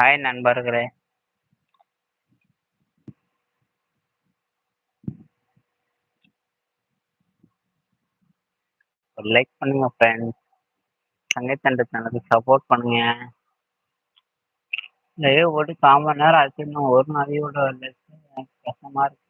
Hi நண்பர்களே. Like பண்ணுங்க friends Sangeet சேனலுக்கு சப்போர்ட் பண்ணுங்க. லைவ் போட்டு காமன் நேரம் ஆச்சு இன்னும் ஒரு நாளையோட வரல கஷ்டமா இருக்கு.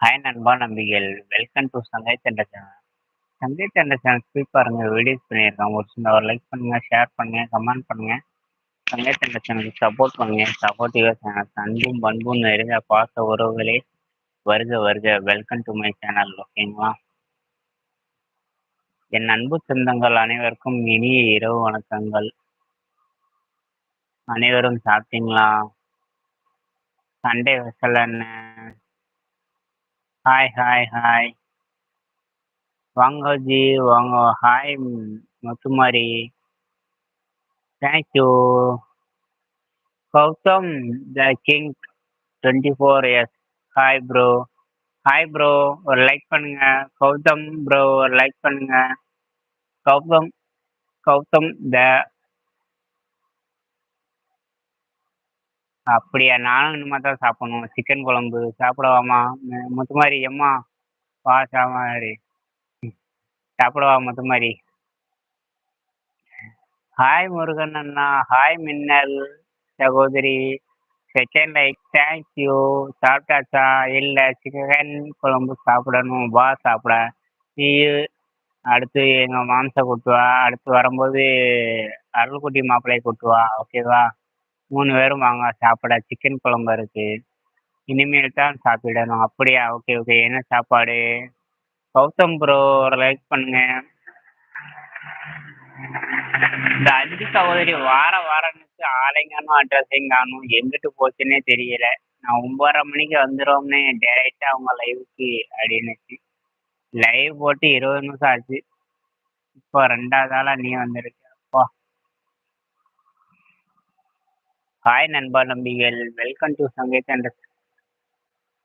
ஹாய் நண்பா நம்பிகள். வெல்கம் டு சங்கீத் என்ற சேனல் சங்கீத் என்ற சேனல் ஸ்பீட் பாருங்க வீடியோஸ் பண்ணியிருக்காங்க ஒரு சின்ன ஒரு லைக் பண்ணுங்க ஷேர் பண்ணுங்க கமெண்ட் பண்ணுங்க. சங்கீத் என்ற சேனலுக்கு சப்போர்ட் பண்ணுங்க. சப்போர்ட்டிவாக சேனல் அன்பும் பண்பும் நிறைய பாச உறவுகளே வருக வருக. வெல்கம் டு மை சேனல் ஓகேங்களா என் அன்பு சொந்தங்கள் அனைவருக்கும் இனிய இரவு வணக்கங்கள். அனைவரும் சாப்பிட்டீங்களா? சண்டே வசல் அண்ணன் ஹாய் ஹாய் ஹாய் வாங்க ஜி வாங்க. Hi Muthumari. Thank you Gautham the king twenty four S hi bro hi bro ஒரு லைக் பண்ணுங்க. கௌதம் ப்ரோ ஒரு லைக் பண்ணுங்க. கௌதம் கௌதம் த அப்படியா? நானும் இனிமே தான் சாப்பிடணும். சிக்கன் குழம்பு சாப்பிடவாமா? மு- முத்துமாரி எம்மா? வா சாமாரி சாப்பிடவா முத்துமாரி ஹாய் முருகன் அண்ணா. ஹாய் மின்னல் சகோதரி. செகண்ட் லைக் தேங்க்யூ சாப்பிட்டாச்சா? இல்லை. சிக்கன் குழம்பு சாப்பிடணும். வா சாப்பிட. நீ அடுத்து எங்கள் மாம்சை கூட்டுவா அடுத்து வரும்போது அருள்குட்டி மாப்பிள்ளையை கூட்டு வா. ஓகேவா மூணு பேரும் வாங்க சாப்பிட. சிக்கன் குழம்பு இருக்கு. இனிமேல் தான் சாப்பிடணும். அப்படியா? ஓகே ஓகே என்ன சாப்பாடு? கௌதம் ப்ரோ ஒரு லைக் பண்ணுங்க. இந்த அஞ்சு சகோதரி வார வாரன்னு ஆலைங்கானும் அட்ரஸையும் காணும் எங்கிட்டு போச்சுன்னே தெரியல. நான் ஒன்பதரை மணிக்கு வந்துடுவோம்னே டேரெக்டா அவங்க லைவுக்கு அப்படின்னுச்சு லைவ் போட்டு இருபது நிமிஷம் ஆச்சு. இப்போ ரெண்டாவது ஆளா நீ வந்திருக்க. ஹாய் நண்பா நம்பிகள் வெல்கம் டு சங்கீத் என்ற